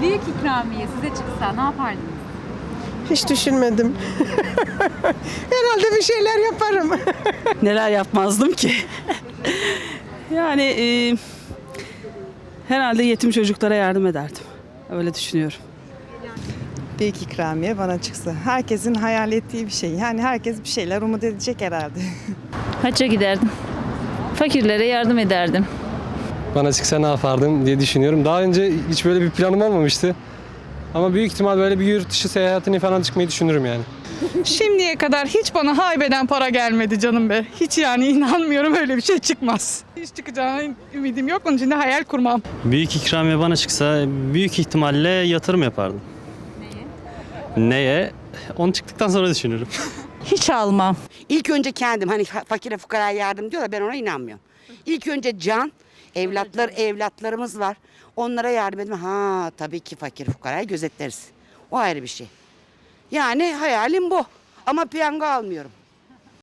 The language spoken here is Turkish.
Büyük ikramiye size çıksa ne yapardınız? Hiç düşünmedim. Herhalde bir şeyler yaparım. Neler yapmazdım ki? yani e, herhalde yetim çocuklara yardım ederdim. Öyle düşünüyorum. Büyük ikramiye bana çıksa. Herkesin hayal ettiği bir şey. Yani herkes bir şeyler umut edecek herhalde. Hacca giderdim. Fakirlere yardım ederdim. Bana çıksa ne yapardım diye düşünüyorum. Daha önce hiç böyle bir planım olmamıştı. Ama büyük ihtimal böyle bir yurt dışı seyahatini falan çıkmayı düşünürüm yani. Şimdiye kadar hiç bana haybeden para gelmedi canım be. Hiç yani inanmıyorum öyle bir şey çıkmaz. Hiç çıkacağına ümidim yok. Onun için de hayal kurmam. Büyük ikramiye bana çıksa büyük ihtimalle yatırım yapardım. Neye? Neye? Onu çıktıktan sonra düşünürüm. Hiç almam. İlk önce kendim hani fa- fakire fukaraya yardım diyorlar ben ona inanmıyorum. İlk önce can, evlatlar evlatlarımız var. Onlara yardım etme. Ha tabii ki fakir fukarayı gözetleriz. O ayrı bir şey. Yani hayalim bu. Ama piyango almıyorum.